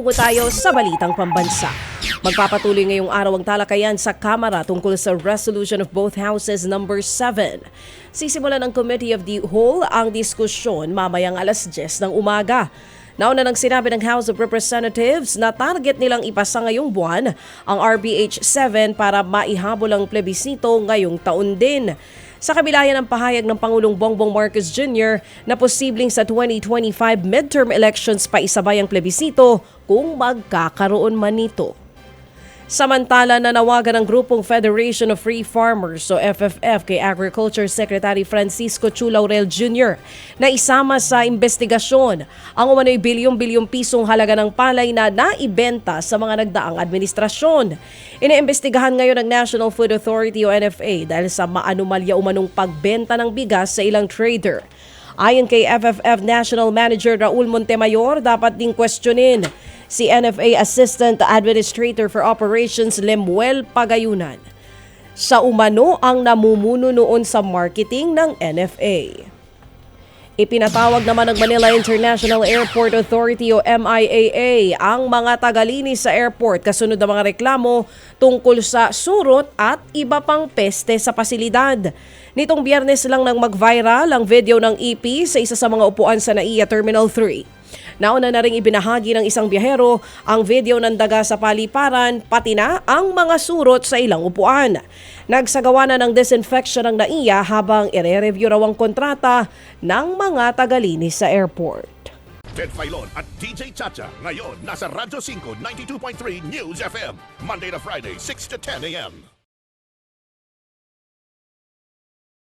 Tungo tayo sa balitang pambansa. Magpapatuloy ngayong araw ang talakayan sa Kamara tungkol sa resolution of both houses number 7. Sisimulan ng Committee of the Whole ang diskusyon mamayang alas 10 ng umaga. Nauna nang sinabi ng House of Representatives na target nilang ipasa ngayong buwan ang RBH 7 para maihabol ang plebisito ngayong taon din. Sa kabila yan ang pahayag ng Pangulong Bongbong Marcos Jr. na posibleng sa 2025 midterm elections pa isabay ang plebisito kung magkakaroon man nito. Samantala, nanawagan ng grupong Federation of Free Farmers o FFF kay Agriculture Secretary Francisco Chu Laurel Jr. na isama sa investigasyon ang umano'y bilyong-bilyong pisong halaga ng palay na naibenta sa mga nagdaang administrasyon. Iniimbestigahan ngayon ng National Food Authority o NFA dahil sa maanumalya umanong pagbenta ng bigas sa ilang trader. Ayon kay FFF National Manager Raul Montemayor, dapat ding questionin si NFA Assistant Administrator for Operations Lemuel Pagayunan. Sa umano ang namumuno noon sa marketing ng NFA. Ipinatawag naman ng Manila International Airport Authority o MIAA ang mga tagalinis sa airport kasunod ng mga reklamo tungkol sa surot at iba pang peste sa pasilidad. Nitong biyernes lang nang mag-viral ang video ng EP sa isa sa mga upuan sa NAIA Terminal 3. Nauna na ring ibinahagi ng isang biyahero ang video ng daga sa paliparan pati na ang mga surot sa ilang upuan. Nagsagawa na ng disinfection ng NAIA habang ire-review raw ang kontrata ng mga tagalinis sa airport. Ted Filon at DJ Chacha. Ngayon, nasa Radyo 5, 92.3 News FM. Monday to Friday, 6 to 10 a.m.